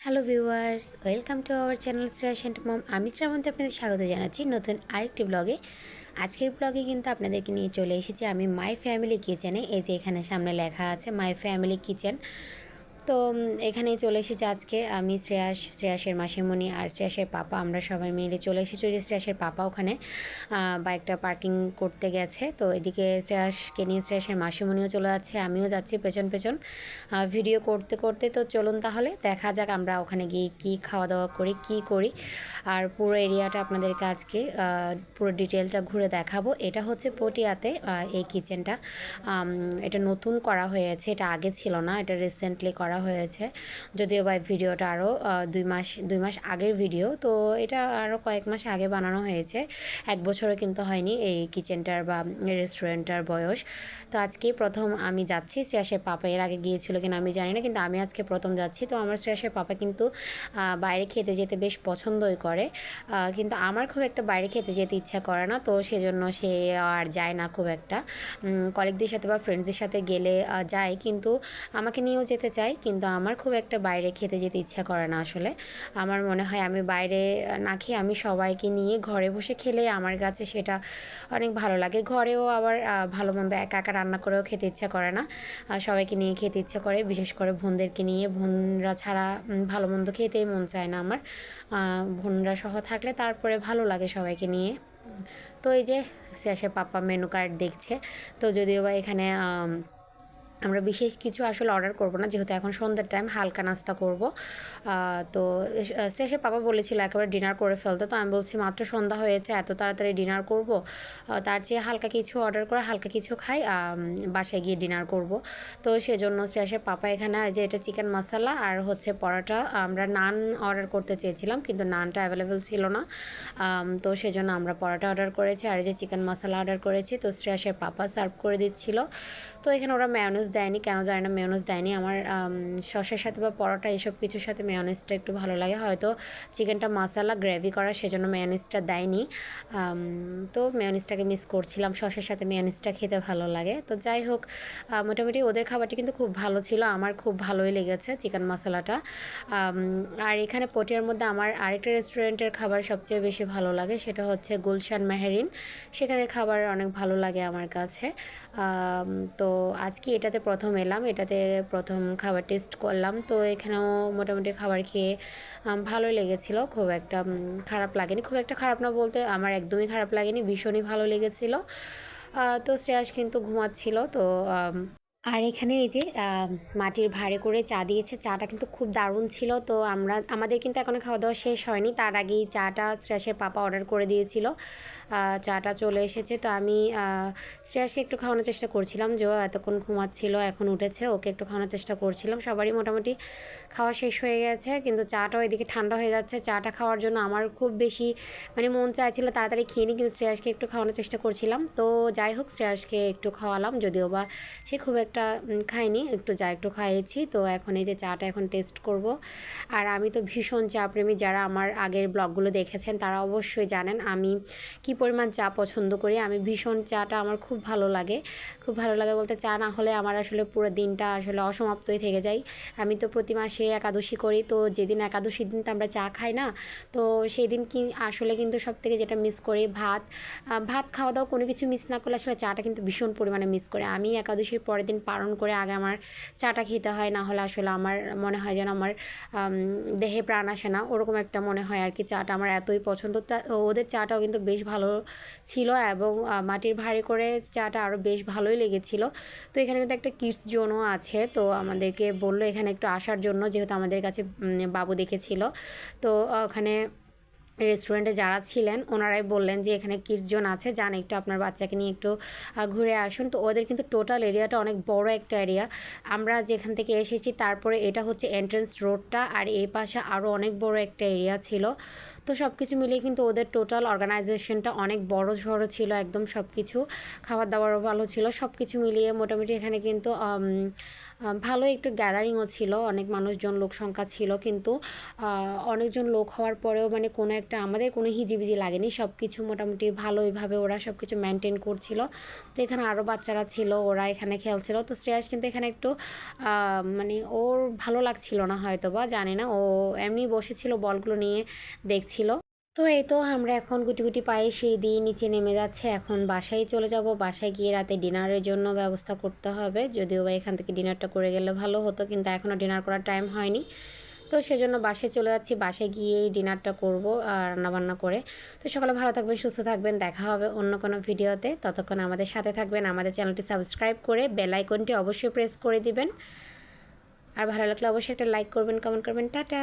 Hello viewers welcome to our channel শ্রেয়াসেন্ট মম আমি শ্রাবন্তী, আপনাদের স্বাগত জানাচ্ছি নতুন আরেকটি ব্লগে আজকের ব্লগে কিন্তু আপনাদেরকে নিয়ে চলে এসেছি আমি মাই ফ্যামিলি কিচেনে এই যে এখানে সামনে লেখা আছে মাই ফ্যামিলি কিচেন তো এখানেই চলে এসেছি আজকে। আমি শ্রেয়াস, শ্রেয়াসের মাসিমণি আর শ্রেয়াসের পাপা। আমরা সবাই মিলে চলে এসেছি যে শ্রেয়াসের পাপা ওখানে বাইকটা পার্কিং করতে গেছে। তো এদিকে শ্রেয়াসকে নিয়ে শ্রেয়াসের মাসিমণিও চলে যাচ্ছে, আমিও যাচ্ছি পেছন পেছন ভিডিও করতে করতে। তো চলুন তাহলে, দেখা যাক আমরা ওখানে গিয়ে কী খাওয়া দাওয়া করি, কী করি। আর পুরো এরিয়াটা আপনাদেরকে আজকে পুরো ডিটেলটা ঘুরে দেখাবো। এটা হচ্ছে পটিয়াতে এই কিচেনটা এটা নতুন করা হয়েছে, এটা আগে ছিল না, এটা রিসেন্টলি করা হয়েছে। যদিও বা ভিডিওটা আরও দুই মাস দুই মাস আগের ভিডিও, তো এটা আরও কয়েক মাস আগে বানানো হয়েছে। এক বছরও কিন্তু হয়নি এই কিচেনটার বা রেস্টুরেন্টটার বয়স। তো আজকেই প্রথম আমি যাচ্ছি, শ্রেয়াসের পাপা এর আগে গিয়েছিল কিনা আমি জানি না, কিন্তু আমি আজকে প্রথম যাচ্ছি। তো আমার শ্রেয়াসের পাপা কিন্তু বাইরে খেতে যেতে বেশ পছন্দই করে। কিন্তু আমার খুব একটা বাইরে খেতে যেতে ইচ্ছা করে না, তো সেজন্য সে আর যায় না খুব একটা। কলিগদের সাথে বা ফ্রেন্ডসদের সাথে গেলে যায়, কিন্তু আমাকে নিয়েও যেতে চাই কিন্তু আমার খুব একটা বাইরে খেতে যেতে ইচ্ছা করে না আসলে। আমার মনে হয় আমি বাইরে না খেয়ে আমি সবাইকে নিয়ে ঘরে বসে খেলে আমার কাছে সেটা অনেক ভালো লাগে। ঘরেও আবার ভালো মন্দ একা একা রান্না করেও খেতে ইচ্ছা করে না। সবাইকে নিয়ে খেতে ইচ্ছা করে, বিশেষ করে বোনদেরকে নিয়ে। বোনরা ছাড়া ভালো মন্দ খেতেই মন চায় না আমার। বোনরা সহ থাকলে তারপরে ভালো লাগে সবাইকে নিয়ে। তো এই যে, শেষে পাপ্পা মেনু কার্ড দেখছে। তো যদিও বা এখানে আমরা বিশেষ কিছু আসলে অর্ডার করব না, যেহেতু এখন সন্ধ্যের টাইম হালকা নাস্তা করব। তো শেষে পাপা বলেছিল একেবারে ডিনার করে ফেলতে, তো আমি বলছি মাত্র সন্ধ্যা হয়েছে, এত তাড়াতাড়ি ডিনার করব। তার চেয়ে হালকা কিছু অর্ডার করে, হালকা কিছু খাই বাসায় গিয়ে ডিনার করব। তো সেজন্য শ্রেয়াসের পাপা এখানে যে এটা চিকেন মশলা আর হচ্ছে পরোটা, আমরা নান অর্ডার করতে চেয়েছিলাম, কিন্তু নানটা অ্যাভেলেবেল ছিল না। তো সেজন্য আমরা পরোটা অর্ডার করেছি, আর যে চিকেন মশলা অর্ডার করেছি, তো শ্রেয়াসের পাপা সার্ভ করে দিচ্ছিল। তো এখানে ওরা মেয়নিজ দেয়নি কেন জানি না মেয়নিজ দেয়নি। আমার আম, শসের সাথে বা পরোটা এসব কিছুর সাথে মেয়নিজটা একটু ভালো লাগে। হয়তো চিকেনটা মশলা গ্রেভি করা সেজন্য মেয়নিজটা দেয়নি। তো মেয়নিজটাকে মিস করছিলাম। সসের সাথে মেয়নিজটা খেতে ভালো লাগে। তো যাই হোক মোটামুটি ওদের খাবারটি কিন্তু খুব ভালো ছিল। আমার খুব ভালোই লেগেছে চিকেন মশলাটা আর এখানে পটিয়ার মধ্যে আমার আরেকটা রেস্টুরেন্টের খাবার সবচেয়ে বেশি ভালো লাগে সেটা হচ্ছে গুলশান মেহেরিন। সেখানে খাবার অনেক ভালো লাগে আমার কাছে। তো আজকে এটাতে প্রথম এলাম, এটাতে প্রথম খাবার টেস্ট করলাম। তো এখানেও মোটামুটি খাবার খেয়ে ভালোই লেগেছিলো। খুব একটা খারাপ লাগেনি। খুব একটা খারাপ না বলতে আমার একদমই খারাপ লাগেনি, ভীষণই ভালো লেগেছিলো। তো শ্রেয়াস কিন্তু ঘুমাচ্ছিল। তো আর এখানে এই যে মাটির ভাঁড়ে করে চা দিয়েছে। চাটা কিন্তু খুব দারুণ ছিল। তো আমরা, আমাদের কিন্তু এখনও খাওয়া দাওয়া শেষ হয়নি। তার আগেই চাটা শ্রেয়াসের পাপা অর্ডার করে দিয়েছিল। চাটা চলে এসেছে। তো আমি শ্রেয়াসকে একটু খাওয়ানোর চেষ্টা করছিলাম। যে এতক্ষণ ঘুমাচ্ছিল, এখন উঠেছে। ওকে একটু খাওয়ানোর চেষ্টা করছিলাম। সবারই মোটামুটি খাওয়া শেষ হয়ে গেছে। কিন্তু চাটাও এদিকে ঠান্ডা হয়ে যাচ্ছে। চাটা খাওয়ার জন্য আমার খুব বেশি মানে মন চাইছিল তাড়াতাড়ি খেয়ে নিই। কিন্তু শ্রেয়াসকে একটু খাওয়ানোর চেষ্টা করছিলাম। তো যাই হোক, শ্রেয়াসকে একটু খাওয়ালাম। যদিও বা সে খুব একটা উম, খাইনি একটু যা একটু খাইয়েছি। তো এখন এই যে চাটা এখন টেস্ট করব। আর আমি তো ভীষণ চা প্রেমী যারা আমার আগের ব্লগগুলো দেখেছেন তারা অবশ্যই জানেন আমি কি পরিমাণ চা পছন্দ করি। আমি ভীষণ চাটা আমার খুব ভালো লাগে। খুব ভালো লাগে বলতে চা না হলে আমার আসলে পুরো দিনটা আসলে অসমাপ্তই থেকে যায়। আমি তো প্রতি মাসে একাদশী করি। তো যেদিন একাদশীর দিন তো আমরা চা খাই না তো সেই দিন কি আসলে কিন্তু সব থেকে যেটা মিস করি ভাত। ভাত খাওয়া দাওয়া কোনো কিছু মিস না করলে আসলে চাটা কিন্তু ভীষণ পরিমাণে মিস করে। আমি একাদশীর পরের দিন পালন করে আগে আমার চাটা খেতে হয় না হলে আসলে আমার মনে হয় যেন আমার দেহে প্রাণ আসে না। ওরকম একটা মনে হয় আর কি চাটা আমার এতই পছন্দ। ওদের চাটাও কিন্তু বেশ ভালো ছিল এবং মাটির ভাঁড়ে করে চাটা আরও বেশ ভালোই লেগেছিল। তো এখানে কিন্তু একটা কিডস জোনও আছে, তো আমাদেরকে বলল এখানে একটু আসার জন্য, যেহেতু আমাদের কাছে বাবু দেখেছিল। তো ওখানে রেস্টুরেন্টে যারা ছিলেন, ওনারাই বললেন যে এখানে কিডস জোন আছে, যান একটু আপনার বাচ্চাকে নিয়ে একটু ঘুরে আসুন। তো ওদের কিন্তু টোটাল এরিয়াটা অনেক বড় একটা এরিয়া আমরা যেখান থেকে এসেছি, তারপরে এটা হচ্ছে এন্ট্রেন্স রোডটা আর এই পাশে আরও অনেক বড় একটা এরিয়া ছিল। তো সব কিছু মিলিয়ে কিন্তু ওদের টোটাল অর্গানাইজেশনটা অনেক বড় সড়ো ছিল, একদম সব কিছু খাবার দাবারও ভালো ছিল সব কিছু মিলিয়ে মোটামুটি এখানে কিন্তু ভালো একটু গ্যাদারিংও ছিল। অনেক মানুষজন লোক সংখ্যা ছিল কিন্তু অনেকজন লোক হওয়ার পরেও মানে কোনো একটা একটা আমাদের কোনো হিজিবিজি লাগেনি। সব কিছু মোটামুটি ভালোইভাবে ওরা সব কিছু মেনটেন করছিল। তো এখানে আরও বাচ্চারা ছিল, ওরা এখানে খেলছিল। তো শ্রেয়াস কিন্তু এখানে একটু মানে ওর ভালো লাগছিল না হয়তো বা জানি না। ও এমনি বসেছিল, বলগুলো নিয়ে দেখছিল। তো এই তো আমরা এখন গুটি গুটি পায়ে সিঁড়ি দিয়ে নিচে নেমে যাচ্ছে। এখন বাসায় চলে যাব। বাসায় গিয়ে রাতে ডিনারের জন্য ব্যবস্থা করতে হবে। যদিও বা এখান থেকে ডিনারটা করে গেলে ভালো হতো, কিন্তু এখনও ডিনার করার টাইম হয়নি। তো সেজন্য বাসে চলে যাচ্ছি। বাসে গিয়েই ডিনারটা করব রান্নাবান্না করে। তো সকালে ভালো থাকবেন, সুস্থ থাকবেন। দেখা হবে অন্য কোনো ভিডিওতে। ততক্ষণ আমাদের সাথে থাকবেন। আমাদের চ্যানেলটি সাবস্ক্রাইব করে বেল আইকনটি অবশ্যই প্রেস করে দিবেন। আর ভালো লাগলে অবশ্যই একটা লাইক করবেন, কমেন্ট করবেন। টাটা!